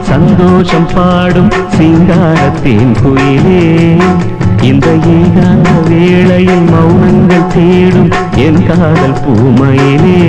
சந்தோஷம் பாடும் சிங்காரத்தின் குயிலே. இந்த ஏகாந்த வேளையில் மௌனங்கள் தேடும் என் காதல் பூமையிலே.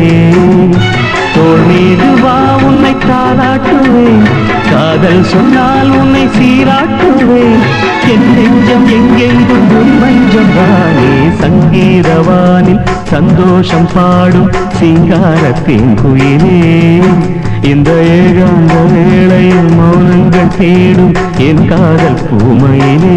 தோள் மீது வா உன்னை தாளாட்டுவேன் காதல் சொன்னால் உன்னை சீராட்டுவேன். என் நெஞ்சம் எங்கெங்கும் உன் மஞ்சம் தானே சங்கீதவானில் சந்தோஷம் பாடும் சிங்காரத்தின் குயிலே. இந்த ஏகாந்த வேளையில் மௌனங்கள் தேடும் என் காதல் பூமையிலே.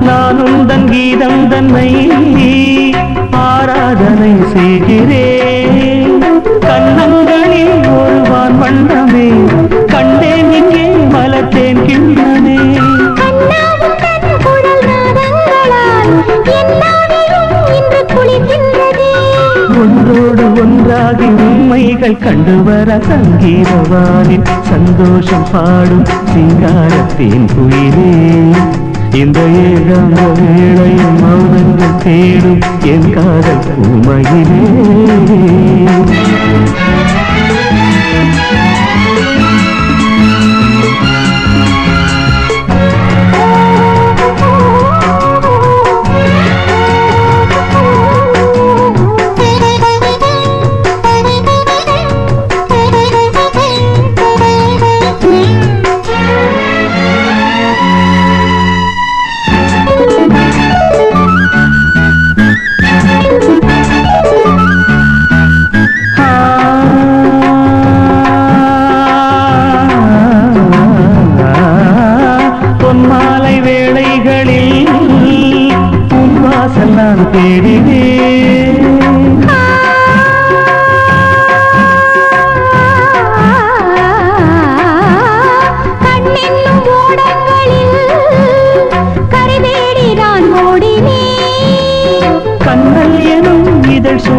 ஆலாபனை செய்கிறேன் கீதம் தன்னை ஆராதனை செய்கிறேன். கண்ணங்களில் ஒருவான் வண்ணமே. கண்டேன் இங்கே மலத்தேன் கிண்ணனே உண்மைகள் கண்டு வர சங்கீதவானில் சந்தோஷம் பாடும் சிங்காரத்தின் குயிலே. இந்த ஏகாந்த வேளையும் மௌனங்கள் தேடும் என் காதல் உமையிலே.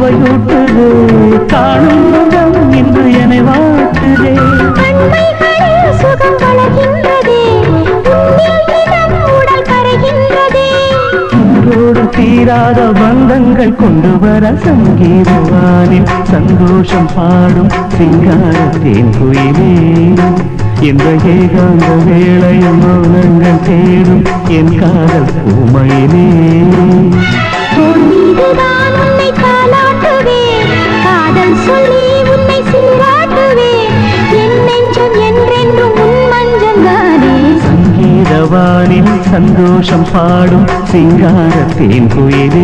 சுவையூட்டுது காணும் முகம் இன்று என்னை இன்றோடு தீராத பந்தங்கள் கொண்டு வர சங்கீதவானில் சந்தோஷம் பாடும் சிங்காரத்தேன் குயிலே. இந்த ஏகாந்த வேளையில் மௌனங்கள் தேடும் என் காதல் பூமையிலே. சங்கீதவானில் சந்தோஷம் பாடும் சிங்காரத்தேன் குயிலே